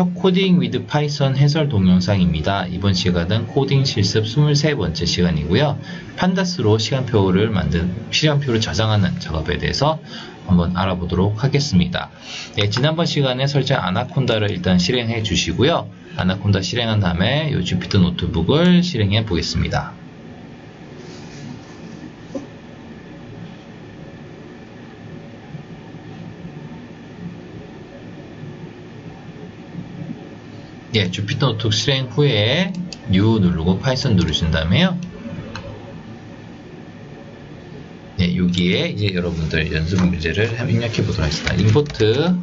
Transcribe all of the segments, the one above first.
첫 코딩 위드 파이썬 해설 동영상입니다. 이번 시간은 코딩 실습 23번째 시간이고요. 판다스로 시간표를 만든 시간표를 저장하는 작업에 대해서 한번 알아보도록 하겠습니다. 네, 지난번 시간에 설정 아나콘다를 일단 실행해 주시고요. 아나콘다 실행한 다음에 이 주피터 노트북을 실행해 보겠습니다. 예, 주피터 노트북 실행 후에 New 누르고 파이썬 누르신 다음에요. 네, 여기에 이제 여러분들 연습 문제를 입력해 보도록 하겠습니다. 임포트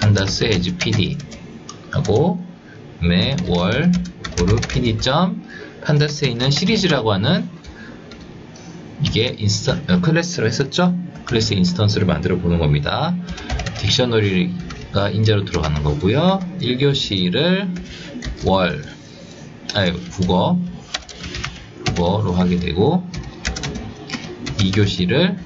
판다스 에즈 pd 하고 그다음에 월 고르 pd 점 판다스에 있는 시리즈라고 하는 이게 인스턴 어, 클래스로 했었죠? 클래스 인스턴스를 만들어 보는 겁니다. 딕셔너리 가 인자로 들어가는 거고요. 1교시를 월, 아니 국어, 국어로 하게 되고 2교시를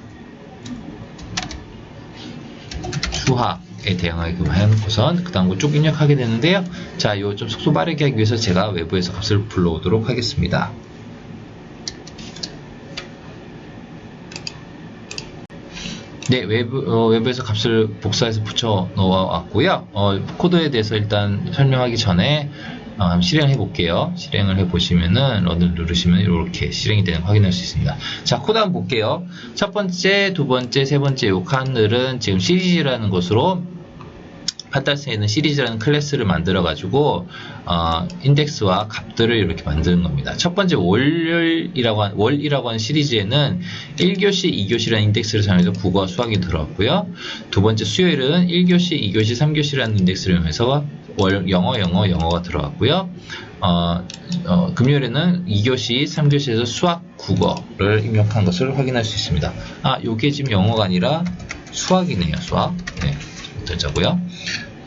수학에 대응하게 해놓고선 그 다음 쭉 입력하게 되는데요. 자, 이거 좀 속도 빠르게 하기 위해서 제가 외부에서 값을 불러오도록 하겠습니다. 네, 외부, 어, 외부에서 값을 복사해서 붙여 넣어왔고요. 어, 코드에 대해서 일단 설명하기 전에 어, 실행해 볼게요. 실행을 해 보시면은 런을 누르시면 이렇게 실행이 되는 거 확인할 수 있습니다. 자, 코드 한번 볼게요. 첫 번째, 두 번째, 세 번째 요 칸들은 지금 시리즈라는 것으로 판다스에 있는 시리즈라는 클래스를 만들어 가지고 어, 인덱스와 값들을 이렇게 만드는 겁니다. 첫 번째 월이라고 한, 월이라고 하는 시리즈에는 1교시, 2교시라는 인덱스를 사용해서 국어, 수학이 들어왔고요. 두 번째 수요일은 1교시, 2교시, 3교시라는 인덱스를 이용해서 월, 영어, 영어, 영어가 들어갔고요. 어, 어, 금요일에는 2교시, 3교시에서 수학, 국어를 입력한 것을 확인할 수 있습니다. 아, 요게 지금 영어가 아니라 수학이네요, 수학. 네. 되자고요.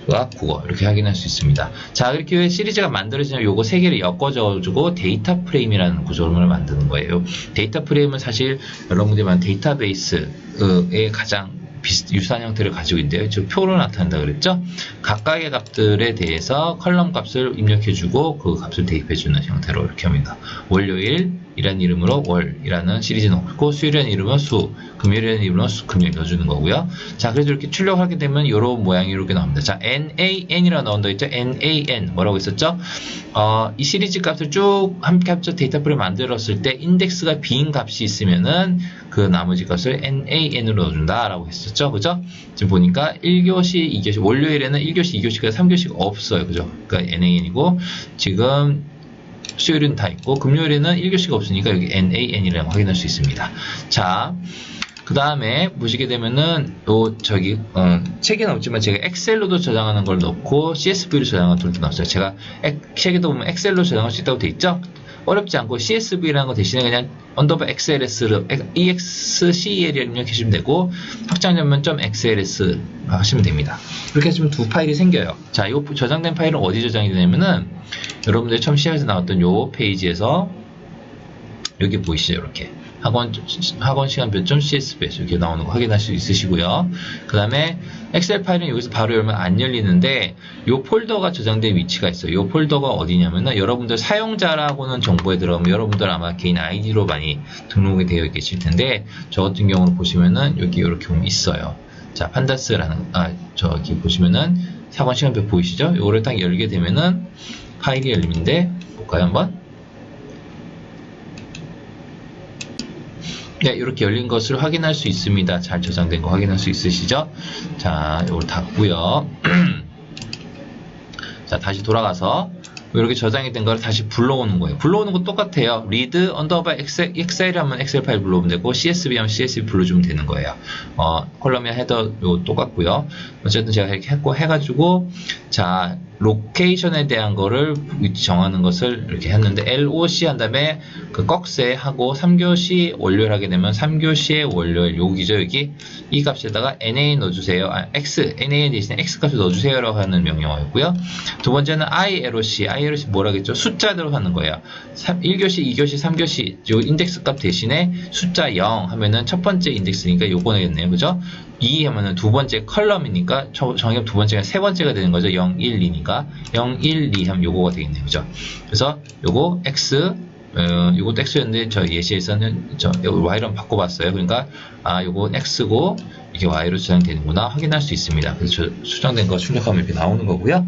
수학, 국어 이렇게 확인할 수 있습니다. 자 이렇게 시리즈가 만들어지면 요거 세 개를 엮어줘주고 데이터 프레임이라는 구조를 만드는 거예요. 데이터 프레임은 사실 여러분들이 만 데이터베이스의 가장 비슷, 유사한 형태를 가지고 있는데요. 즉 표로 나타난다 그랬죠. 각각의 값들에 대해서 컬럼 값을 입력해주고 그 값을 대입해주는 형태로 이렇게 합니다. 월요일 이라는 이름으로 월이라는 시리즈 넣고 수요일이라는 이름은 수, 금요일이라는 이름으로 수, 금요일 넣어주는 거고요. 자, 그래서 이렇게 출력하게 되면 이런 모양이 이렇게 나옵니다. 자, NAN이라고 나온다 있죠? NAN 뭐라고 했었죠? 어, 이 시리즈 값을 쭉 함께 합쳐 데이터 프레임 만들었을 때 인덱스가 빈 값이 있으면은 그 나머지 값을 NAN으로 넣어준다라고 했었죠. 그죠? 지금 보니까 1교시, 2교시, 월요일에는 1교시, 2교시가 3교시가 없어요. 그죠? 그러니까 NAN이고 지금 수요일은 다 있고 금요일에는 1교시가 없으니까 여기 NAN이라고 확인할 수 있습니다. 자, 그 다음에 보시게 되면은 요 저기 어, 책에는 없지만 제가 엑셀로도 저장하는 걸 넣고 CSV로 저장하는 툴도 넣었어요. 제가 엑, 책에도 보면 엑셀로 저장할 수 있다고 돼 있죠. 어렵지 않고 CSV라는 거 대신에 그냥 언더바 XLS로 EXCL을 입력해 주시면 되고 확장되면 .xls 하시면 됩니다. 이렇게 하시면 두 파일이 생겨요. 자, 이 저장된 파일은 어디 저장이 되냐면은 여러분들이 처음 시작해서 나왔던 이 페이지에서 여기 보이시죠? 이렇게 학원 학원 시간별 .csv에서 이렇게 나오는 거 확인할 수 있으시고요. 그 다음에 엑셀 파일은 여기서 바로 열면 안 열리는데 이 폴더가 저장된 위치가 있어요. 이 폴더가 어디냐면은 여러분들 사용자라고는 정보에 들어가면 여러분들 아마 개인 아이디로 많이 등록이 되어 계실 텐데 저 같은 경우는 보시면은 여기 이렇게 보면 있어요. 자, 판다스라는 아 저기 보시면은 학원 시간표 보이시죠? 이거를 딱 열게 되면은 파일이 열리는데 볼까요 한번? 네, 이렇게 열린 것을 확인할 수 있습니다. 잘 저장된 거 확인할 수 있으시죠? 자, 이걸 닫고요. 자, 다시 돌아가서 이렇게 저장이 된걸 다시 불러오는 거예요. 불러오는 거 똑같아요. read underbar excel, excel 하면 엑셀 파일 불러오면 되고 csv 하면 csv 불러주면 되는 거예요. 어, 컬럼이나 헤더 요 똑같고요. 어쨌든 제가 이렇게 했고 해가지고 자 로케이션에 대한 거를 위치 정하는 것을 이렇게 했는데 LOC 한 다음에 그 꺽쇠 하고 3교시 월요일 하게 되면 3교시의 월요일 여기죠 여기 이 값에다가 NA 넣어주세요 아, X NA 대신에 X 값을 넣어주세요 라고 하는 명령어였고요 두 번째는 ILOC 바이오스 뭐라겠죠? 숫자대로 하는 거예요. 1교시, 2교시, 3교시 요 인덱스 값 대신에 숫자 0 하면은 첫 번째 인덱스니까 요거겠네요. 그죠? 2 하면은 두 번째 컬럼이니까 저- 정답 두 번째가 세 번째가 되는 거죠. 0, 1, 2니까 0, 1, 2 하면 요거가 되겠네요. 그죠? 그래서 요거 x 어, 요것도 x였는데 저 예시에서는 저 y로 바꿔봤어요. 그러니까 아 요거 x고 이게 y로 저장되는구나 확인할 수 있습니다. 그래서 저 수정된 거 출력하면 이렇게 나오는 거고요.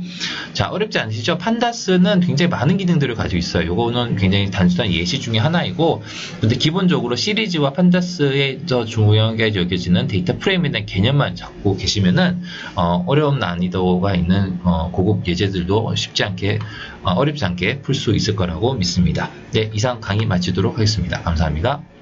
자 어렵지 않으시죠? 판다스는 굉장히 많은 기능들을 가지고 있어요. 요거는 굉장히 단순한 예시 중에 하나이고 근데 기본적으로 시리즈와 판다스의 더 중요하게 여겨지는 데이터 프레임에 대한 개념만 잡고 계시면은 어, 어려운 난이도가 있는 어, 고급 예제들도 쉽지 않게 어, 어렵지 않게 풀 수 있을 거라고 믿습니다. 네, 이상 강의 마치도록 하겠습니다. 감사합니다.